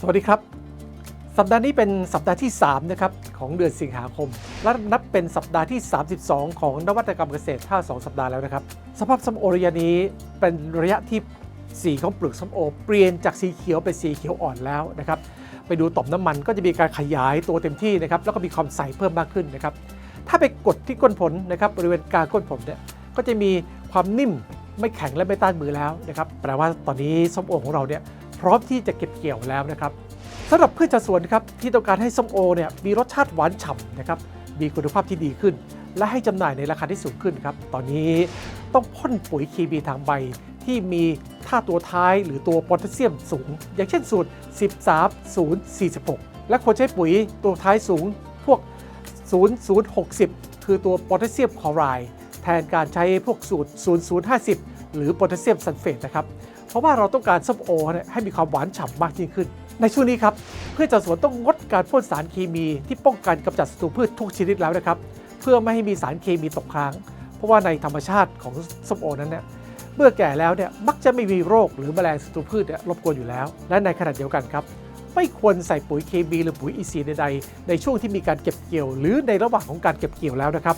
สวัสดีครับ สัปดาห์นี้เป็นสัปดาห์ที่ 3 นะครับ ของเดือนสิงหาคม และนับเป็นสัปดาห์ที่ 32 ของนวัตกรรมเกษตรท่า2สัปดาห์แล้วนะครับ สภาพส้มโอระยะนี้เป็นระยะที่สีของเปลือกส้มโอ เปลี่ยนจากสีเขียวเป็นสีเขียวอ่อนแล้วนะครับ ไปดูต่อมน้ำมันก็จะมีการขยายตัวเต็มที่นะครับ แล้วก็มีความใสเพิ่มมากขึ้นนะครับ ถ้าไปกดที่ก้นผลนะครับบริเวณกลางก้นผลเนี่ยก็จะมีความนิ่มไม่แข็งและไม่ต้านมือแล้วนะครับ แปลว่าตอนนี้ส้มโอของเราเนี่ย พร้อมที่จะเก็บเกี่ยวแล้วนะครับสำหรับพืชชาวสวนครับที่ต้องการให้ส้มโอเนี่ยมีรสชาติหวานฉ่ำนะครับมีคุณภาพที่ดีขึ้น และให้จำหน่ายในราคาที่สูงขึ้นครับตอนนี้ต้องพ่นปุ๋ยเคมีทางใบที่มีค่าตัวท้ายหรือตัวโพแทสเซียมสูง อย่างเช่นสูตร 13 0 46 และควรใช้ปุ๋ยตัวท้ายสูงพวก 0060 คือตัวโพแทสเซียมคลอไรด์แทนการใช้พวกสูตร 0050 หรือโพแทสเซียมซัลเฟตนะครับ เพราะว่าเราต้องการส้มโอเนี่ยให้มีความหวานฉ่ำมากยิ่งขึ้น ในช่วงนี้ครับเพืชจากสวนต้องงดการพ่นสารเคมีที่ป้องกันกำจัดศัตรูพืชทุกชนิดแล้วนะครับเพื่อไม่ให้มีสารเคมีตกค้าง เพราะว่าในธรรมชาติของส้มโอนั้นเนี่ยเมื่อแก่แล้วเนี่ยมักจะไม่มีโรคหรือแมลงศัตรูพืชเนี่ยรบกวนอยู่แล้ว และในขณะเดียวกันครับไม่ควรใส่ปุ๋ยเคมีหรือปุ๋ยอินทรีย์ใดๆในช่วงที่มีการเก็บเกี่ยว หรือในระหว่างของการเก็บเกี่ยวแล้วนะครับ